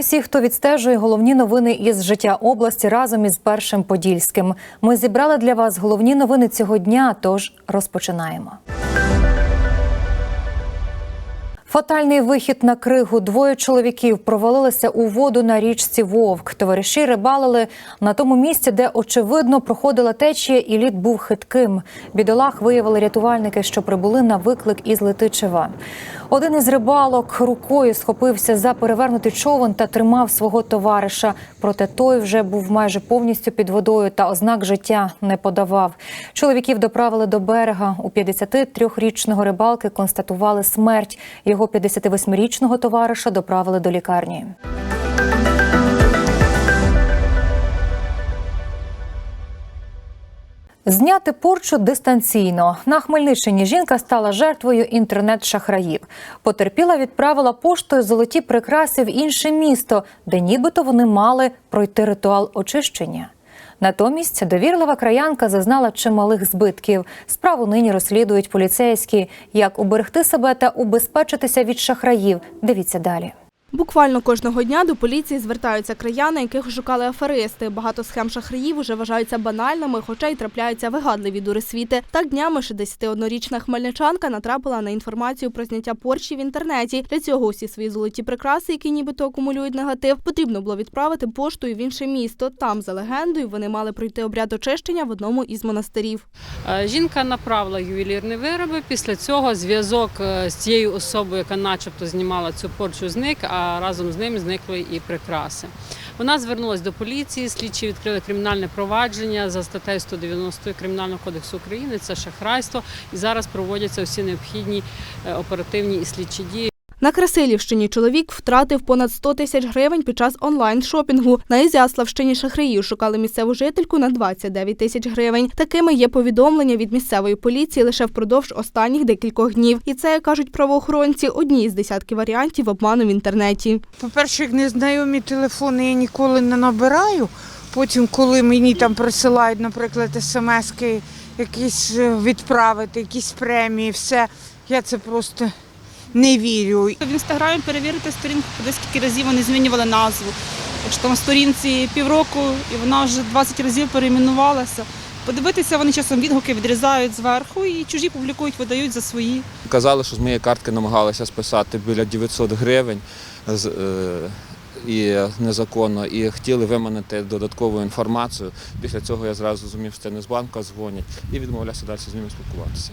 Вітаю всіх, хто відстежує головні новини із життя області разом із першим подільським. Ми зібрали для вас головні новини цього дня. Тож розпочинаємо. Фатальний вихід на кригу. Двоє чоловіків провалилися у воду на річці Вовк. Товариші рибалили на тому місці, де очевидно проходила течія, і лід був хитким. Бідолах виявили рятувальники, що прибули на виклик із Летичева. Один із рибалок рукою схопився за перевернутий човен та тримав свого товариша. Проте той вже був майже повністю під водою та ознак життя не подавав. Чоловіків доправили до берега. У 53-річного рибалки констатували смерть. Його 58-річного товариша доправили до лікарні. Зняти порчу дистанційно на Хмельниччині. Жінка стала жертвою інтернет-шахраїв. Потерпіла відправила поштою золоті прикраси в інше місто, де нібито вони мали пройти ритуал очищення. Натомість довірлива краянка зазнала чималих збитків. Справу нині розслідують поліцейські. Як уберегти себе та убезпечитися від шахраїв? Дивіться далі. Буквально кожного дня до поліції звертаються краяни, яких шукали аферисти. Багато схем шахраїв уже вважаються банальними, хоча й трапляються вигадливі дурисвіти. Так днями 61-річна хмельничанка натрапила на інформацію про зняття порчі в інтернеті. Для цього усі свої золоті прикраси, які нібито акумулюють негатив, потрібно було відправити поштою в інше місто. Там, за легендою, вони мали пройти обряд очищення в одному із монастирів. Е, Жінка направила ювелірні вироби. Після цього зв'язок е, з цією особою, яка начебто знімала цю порчу, зник, а разом з ним зникли і прикраси. Вона звернулася до поліції, слідчі відкрили кримінальне провадження за статтею 190 Кримінального кодексу України. Це шахрайство. І зараз проводяться всі необхідні е, оперативні і слідчі дії. На Красилівщині чоловік втратив понад 100 тисяч гривень під час онлайн-шопінгу. На Ізяславщині шахраїв шукали місцеву жительку на 29 тисяч гривень. Такими є повідомлення від місцевої поліції лише впродовж останніх декількох днів. І це, кажуть правоохоронці, одні із десятки варіантів обману в інтернеті. По-перше, як незнайомі телефони я ніколи не набираю. Потім, коли мені там присилають, наприклад, смски, якісь е, відправити, якісь премії, все, я це просто не вірю. В інстаграмі перевірити сторінку, скільки разів вони змінювали назву. Якщо там сторінці півроку і вона вже 20 разів перейменувалася. Подивитися, вони часом відгуки відрізають зверху і чужі публікують, видають за свої. Казали, що з моєї картки намагалися списати біля 900 гривень е, і незаконно, і хотіли виманити додаткову інформацію. Після цього я зразу зрозумів, що це не з банку, дзвонять, і відмовлявся далі з ними спілкуватися.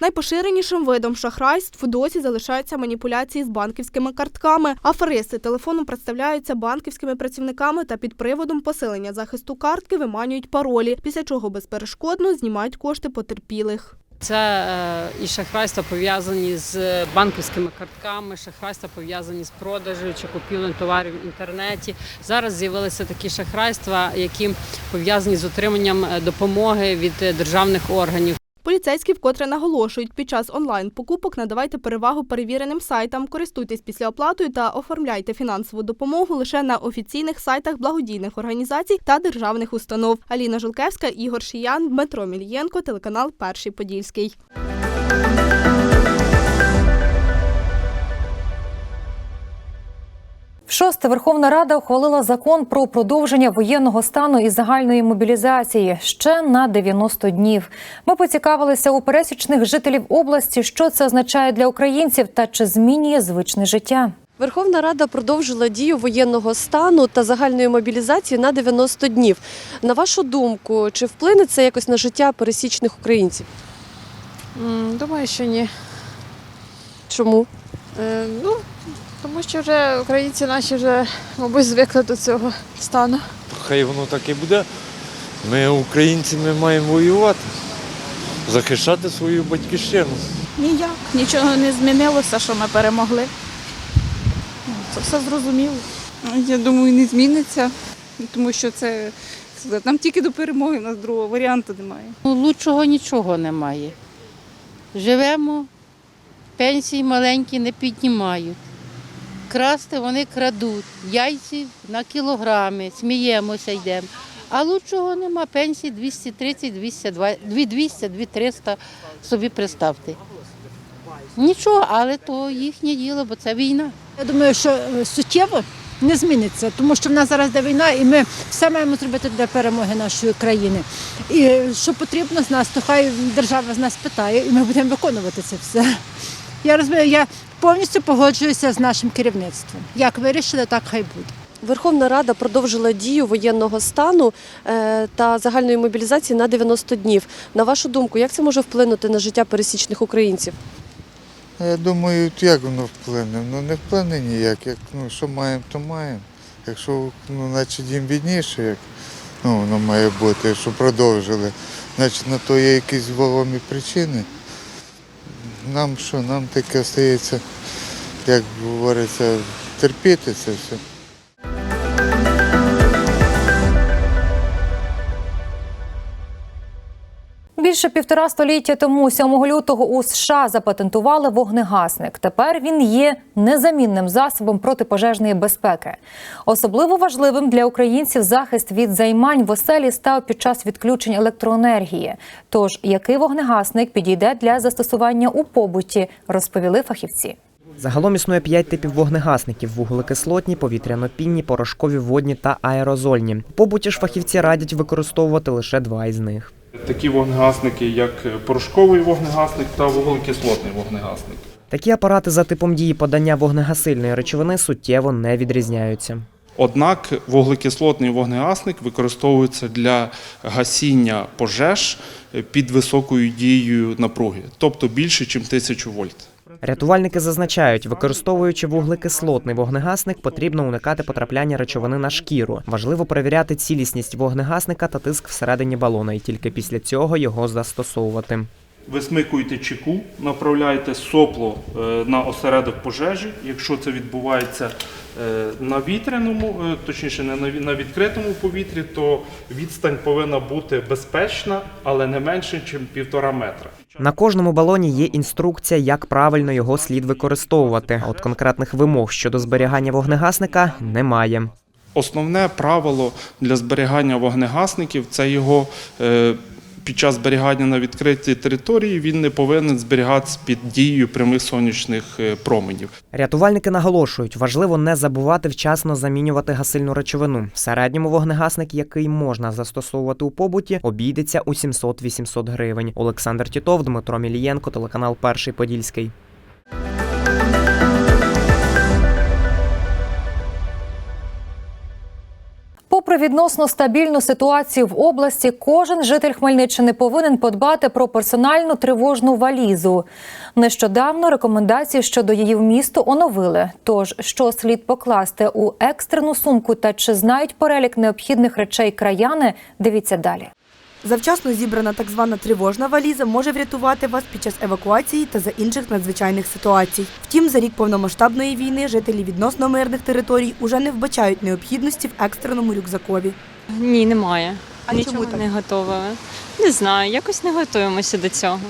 Найпоширенішим видом шахрайств досі залишаються маніпуляції з банківськими картками. Аферисти телефоном представляються банківськими працівниками та під приводом посилення захисту картки виманюють паролі, після чого безперешкодно знімають кошти потерпілих. Це е, і шахрайства пов'язані з банківськими картками, шахрайства пов'язані з продажем чи купівлею товарів в інтернеті. Зараз з'явилися такі шахрайства, які пов'язані з отриманням е, допомоги від е, державних органів. Поліцейські вкотре наголошують, під час онлайн-покупок надавайте перевагу перевіреним сайтам, користуйтесь після оплатою та оформляйте фінансову допомогу лише на офіційних сайтах благодійних організацій та державних установ. Аліна Жулкевська, Ігор Шиян, Дмитро Мільєнко, телеканал Перший Подільський. Шоста Верховна Рада ухвалила закон про продовження воєнного стану і загальної мобілізації ще на 90 днів. Ми поцікавилися у пересічних жителів області, що це означає для українців та чи змінює звичне життя. Верховна Рада продовжила дію воєнного стану та загальної мобілізації на 90 днів. На вашу думку, чи вплине це якось на життя пересічних українців? Думаю, що ні. Чому? Е, ну, тому що вже українці наші вже, мабуть, звикли до цього стану. Хай воно так і буде. Ми, українці, ми маємо воювати, захищати свою батьківщину. Ніяк, нічого не змінилося, що ми перемогли. Це все зрозуміло. Я думаю, не зміниться, тому що це нам тільки до перемоги, у нас другого варіанту немає. Ну, Лучшого нічого немає. Живемо, пенсії маленькі не піднімають. Красти вони крадуть, яйці на кілограми, сміємося йдемо. А лучшого нема, пенсії 230, 220, 2200, 2300, собі представте. Нічого, але то їхнє діло, бо це війна. Я думаю, що е, суттєво не зміниться, тому що в нас зараз йде війна, і ми все маємо зробити для перемоги нашої країни. І що потрібно з нас, то хай держава з нас питає, і ми будемо виконувати це все. Я розумію, я повністю погоджуюся з нашим керівництвом. Як вирішили, так хай буде. Верховна Рада продовжила дію воєнного стану е, та загальної мобілізації на 90 днів. На вашу думку, як це може вплинути на життя пересічних українців? Я думаю, як воно вплине? Ну не вплине ніяк. Як, ну, що маємо, то маємо. Якщо ну, значить їм бідніше, як ну, воно має бути, що продовжили, значить на то є якісь вагомі причини. Нам що, нам таке остається, як говориться, терпіти це все. Більше півтора століття тому, 7 лютого, у США запатентували вогнегасник. Тепер він є незамінним засобом протипожежної безпеки. Особливо важливим для українців захист від займань в оселі став під час відключень електроенергії. Тож який вогнегасник підійде для застосування у побуті, розповіли фахівці. Загалом існує п'ять типів вогнегасників: вуглекислотні, повітряно-пінні, порошкові, водні та аерозольні. Побуті ж фахівці радять використовувати лише два із них. Такі вогнегасники, як порошковий вогнегасник та вуглекислотний вогнегасник. Такі апарати за типом дії подання вогнегасильної речовини суттєво не відрізняються. Однак вуглекислотний вогнегасник використовується для гасіння пожеж під високою дією напруги, тобто більше, ніж 1000 вольт. Рятувальники зазначають, використовуючи вуглекислотний вогнегасник, потрібно уникати потрапляння речовини на шкіру. Важливо перевіряти цілісність вогнегасника та тиск всередині балона, і тільки після цього його застосовувати. Висмикуєте чеку, направляєте сопло е, на осередок пожежі. Якщо це відбувається на вітряному, е, точніше не на відкритому повітрі, то відстань повинна бути безпечна, але не менше, ніж півтора метра. На кожному балоні є інструкція, як правильно його слід використовувати. От конкретних вимог щодо зберігання вогнегасника немає. Основне правило для зберігання вогнегасників це його е, під час зберігання на відкритій території він не повинен зберігатися під дією прямих сонячних е, променів. Рятувальники наголошують, важливо не забувати вчасно замінювати гасильну речовину. В середньому вогнегасник, який можна застосовувати у побуті, обійдеться у 700-800 гривень. Олександр Тітов, Дмитро Мілієнко, телеканал Перший Подільський. Попри відносно стабільну ситуацію в області, кожен житель Хмельниччини повинен подбати про персональну тривожну валізу. Нещодавно рекомендації щодо її вмісту оновили. Тож, що слід покласти у екстрену сумку та чи знають перелік необхідних речей краяни, дивіться далі. Завчасно зібрана так звана тривожна валіза може врятувати вас під час евакуації та за інших надзвичайних ситуацій. Втім, за рік повномасштабної війни жителі відносно мирних територій уже не вбачають необхідності в екстреному рюкзакові. Ні, немає. А Нічого чому так? не готовили. Не знаю, якось не готуємося до цього.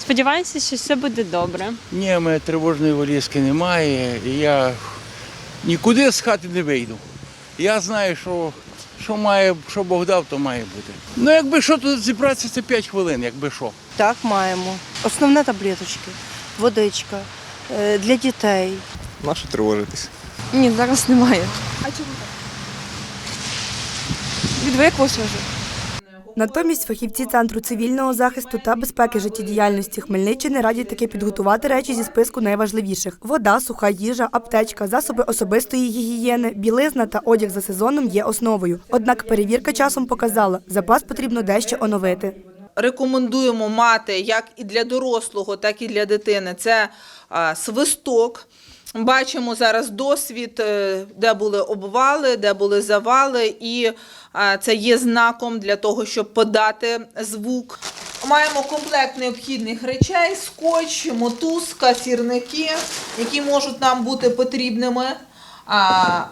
Сподіваюся, що все буде добре. Ні, у мене тривожної валізки немає, і я нікуди з хати не вийду. Я знаю, що, що, має, що Бог дав, то має бути. Ну, якби що тут зібратися, це 5 хвилин, якби що. Так, маємо. Основне таблеточки, водичка е, для дітей. Нащо тривожитись? Ні, зараз немає. А чому так? Відвиклося вже. Натомість фахівці Центру цивільного захисту та безпеки життєдіяльності Хмельниччини радять таки підготувати речі зі списку найважливіших: вода, суха їжа, аптечка, засоби особистої гігієни, білизна та одяг за сезоном є основою. Однак перевірка часом показала, запас потрібно дещо оновити. рекомендуємо мати як і для дорослого, так і для дитини. Це свисток. Бачимо зараз досвід, е, де були обвали, де були завали, і це є знаком для того, щоб подати звук. Маємо комплект необхідних речей: скотч, мотузка, сірники, які можуть нам бути потрібними.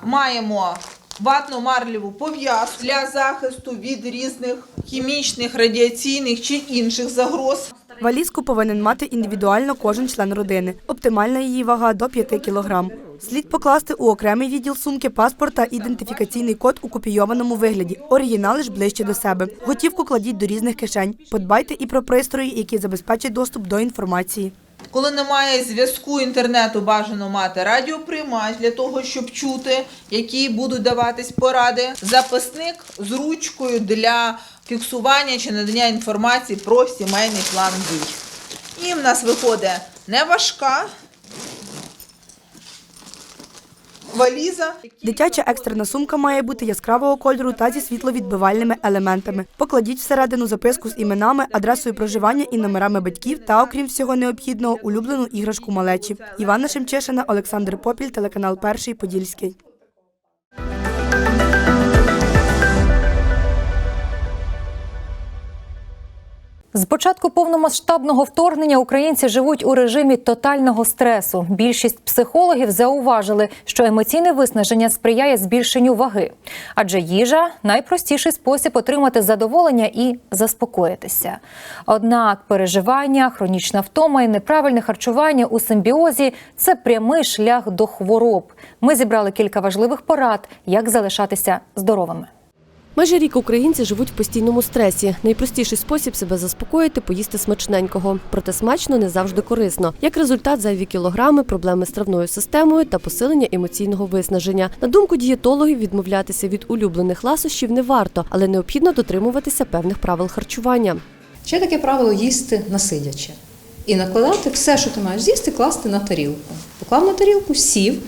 Маємо ватно-марлеву пов'язку для захисту від різних хімічних, радіаційних чи інших загроз. Валізку повинен мати індивідуально кожен член родини. Оптимальна її вага до 5 кг. Слід покласти у окремий відділ сумки паспорт та ідентифікаційний код у копійованому вигляді. Оригінали ж ближче до себе. Готівку кладіть до різних кишень. Подбайте і про пристрої, які забезпечать доступ до інформації. Коли немає зв'язку інтернету, бажано мати радіоприймач для того, щоб чути, які будуть даватись поради. Записник з ручкою для фіксування чи надання інформації про сімейний план дій. І в нас виходить не важка валіза. Дитяча екстрена сумка має бути яскравого кольору та зі світловідбивальними елементами. Покладіть всередину записку з іменами, адресою проживання і номерами батьків та, окрім всього необхідного, улюблену іграшку малечі. Івана Шемчишина, Олександр Попіль, телеканал Перший Подільський. З початку повномасштабного вторгнення українці живуть у режимі тотального стресу. Більшість психологів зауважили, що емоційне виснаження сприяє збільшенню ваги, адже їжа найпростіший спосіб отримати задоволення і заспокоїтися. Однак переживання, хронічна втома і неправильне харчування у симбіозі це прямий шлях до хвороб. Ми зібрали кілька важливих порад, як залишатися здоровими. Майже рік українці живуть в постійному стресі. Найпростіший спосіб себе заспокоїти поїсти смачненького. Проте смачно не завжди корисно. Як результат, зайві кілограми, проблеми з травною системою та посилення емоційного виснаження. На думку дієтологів, відмовлятися від улюблених ласощів не варто, але необхідно дотримуватися певних правил харчування. Ще таке правило їсти насидячи. І накладати все, що ти маєш з'їсти, класти на тарілку. Поклав на тарілку, сів,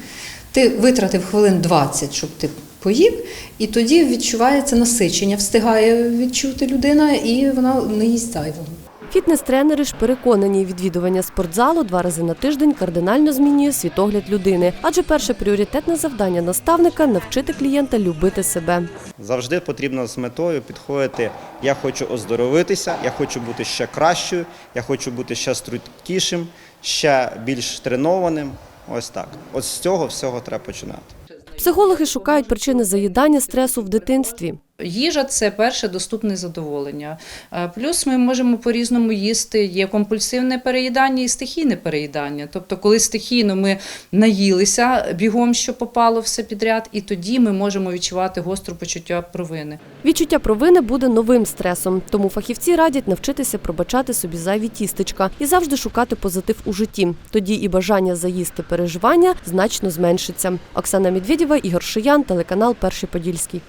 ти витратив хвилин 20, щоб ти поїв, і тоді відчувається насичення, встигає відчути людина, і вона не їсть зайвого. Фітнес-тренери ж переконані, відвідування спортзалу два рази на тиждень кардинально змінює світогляд людини. Адже перше пріоритетне завдання наставника навчити клієнта любити себе. Завжди потрібно з метою підходити. Я хочу оздоровитися, я хочу бути ще кращою, я хочу бути ще стрункішим, ще більш тренованим. Ось так. От з цього всього треба починати. Психологи шукають причини заїдання стресу в дитинстві. Їжа це перше доступне задоволення. Е, Плюс ми можемо по-різному їсти. Є компульсивне переїдання і стихійне переїдання. Тобто, коли стихійно ми наїлися бігом, що попало все підряд, і тоді ми можемо відчувати гостру почуття провини. Відчуття провини буде новим стресом, тому фахівці радять навчитися пробачати собі зайві тістечка і завжди шукати позитив у житті. Тоді і бажання заїсти переживання значно зменшиться. Оксана Медведєва, Ігор Шиян, телеканал Перший Подільський.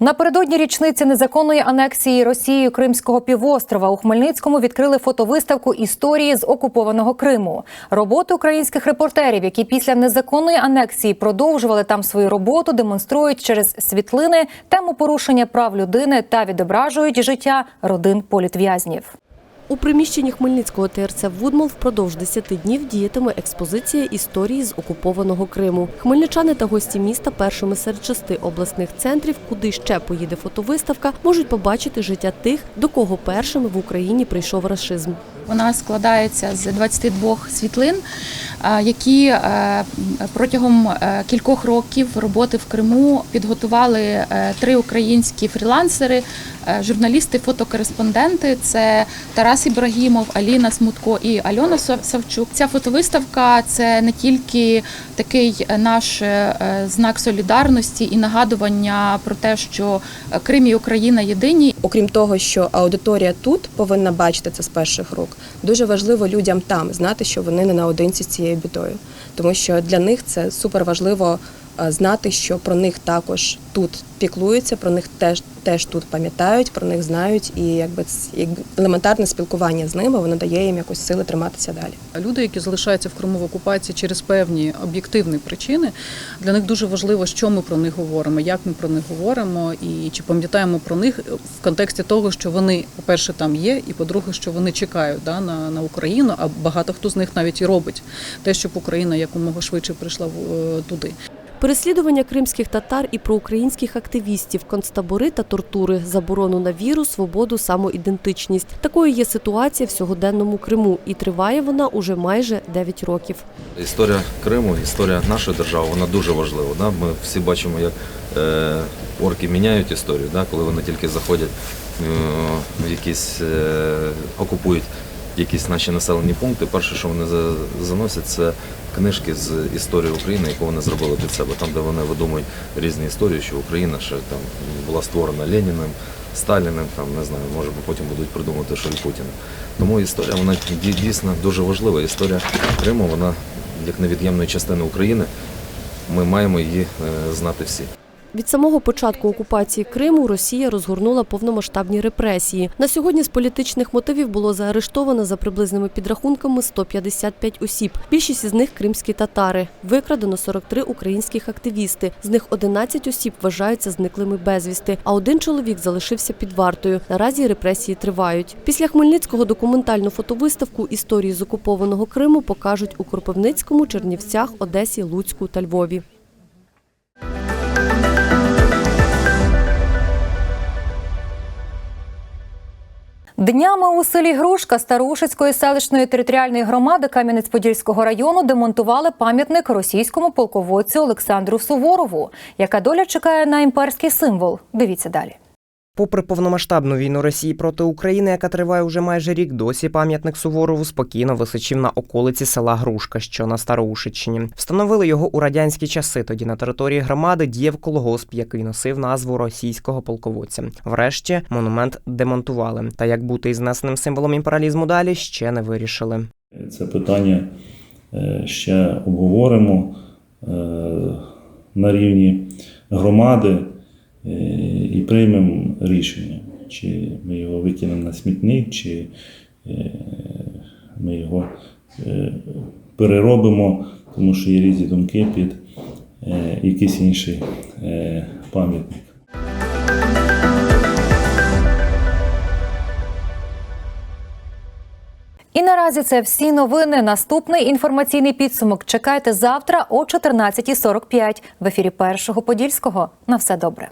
Напередодні річниці незаконної анексії Росією Кримського півострова у Хмельницькому відкрили фотовиставку історії з окупованого Криму. Роботи українських репортерів, які після незаконної анексії продовжували там свою роботу, демонструють через світлини тему порушення прав людини та відображують життя родин політв'язнів. У приміщенні Хмельницького ТРЦ Вудмол впродовж 10 днів діятиме експозиція історії з окупованого Криму. Хмельничани та гості міста першими серед шести обласних центрів, куди ще поїде фотовиставка, можуть побачити життя тих, до кого першими в Україні прийшов рашизм. Вона складається з 22 світлин, які е, протягом е, кількох років роботи в Криму підготували е, три українські фрілансери, журналісти, фотокореспонденти. Це Тарас Ібрагімов, Аліна Смутко і Альона Сав- Савчук. Ця фотовиставка це не тільки такий наш е, знак солідарності і нагадування про те, що Крим і Україна єдині. Окрім того, що аудиторія тут повинна бачити це з перших рук, дуже важливо людям там знати, що вони не наодинці з цією бідою, тому що для них це супер важливо е, знати, що про них також тут піклуються, про них теж теж тут пам'ятають, про них знають, і якби елементарне спілкування з ними воно дає їм якось сили триматися далі. Люди, які залишаються в Криму в окупації через певні об'єктивні причини, для них дуже важливо, що ми про них говоримо, як ми про них говоримо, і чи пам'ятаємо про них в контексті того, що вони, по-перше, там є, і по-друге, що вони чекають да, на, на Україну, а багато хто з них навіть і робить те, щоб Україна якомога швидше прийшла в- е, туди. Переслідування кримських татар і проукраїнських активістів, концтабори та тортури, заборону на віру, свободу, самоідентичність. Такою є ситуація в сьогоденному Криму, і триває вона уже майже 9 років. Історія Криму, історія нашої держави, вона дуже важлива. Да? Ми всі бачимо, як е, орки міняють історію, да? коли вони тільки заходять е, в якісь е, окупують якісь наші населені пункти, перше, що вони за- заносять, це книжки з історії України, яку вони зробили під себе, там, де вони видумують різні історії, що Україна ще там була створена Леніним, Сталіним, там не знаю, може потім будуть придумати, що і Путіним. Тому історія вона дійсно дуже важлива. Історія Криму, вона як невід'ємної частини України. Ми маємо її е, знати всі. Від самого початку окупації Криму Росія розгорнула повномасштабні репресії. На сьогодні з політичних мотивів було заарештовано за приблизними підрахунками 155 осіб. Більшість із них кримські татари. Викрадено 43 українських активісти. З них 11 осіб вважаються зниклими безвісти, а один чоловік залишився під вартою. Наразі репресії тривають. Після Хмельницького документальну фотовиставку історії з окупованого Криму покажуть у Кропивницькому, Чернівцях, Одесі, Луцьку та Львові. Днями у селі Грушка Старушицької селищної територіальної громади Кам'янець-Подільського району демонтували пам'ятник російському полководцю Олександру Суворову. Яка доля чекає на імперський символ? Дивіться далі. Попри повномасштабну війну Росії проти України, яка триває уже майже рік, досі пам'ятник Суворову спокійно височив на околиці села Грушка, що на Староушичині. Встановили його у радянські часи. Тоді на території громади діяв колгосп, який носив назву російського полководця. Врешті монумент демонтували. Та як бути із знесеним символом імперіалізму далі ще не вирішили. Це питання е, ще обговоримо е, на рівні громади і приймемо рішення, чи ми його викинемо на смітник, чи е, ми його е, переробимо, тому що є різні думки під е, якийсь інший е, пам'ятник. І наразі це всі новини. Наступний інформаційний підсумок чекайте завтра о 14.45 в ефірі Першого Подільського. На все добре.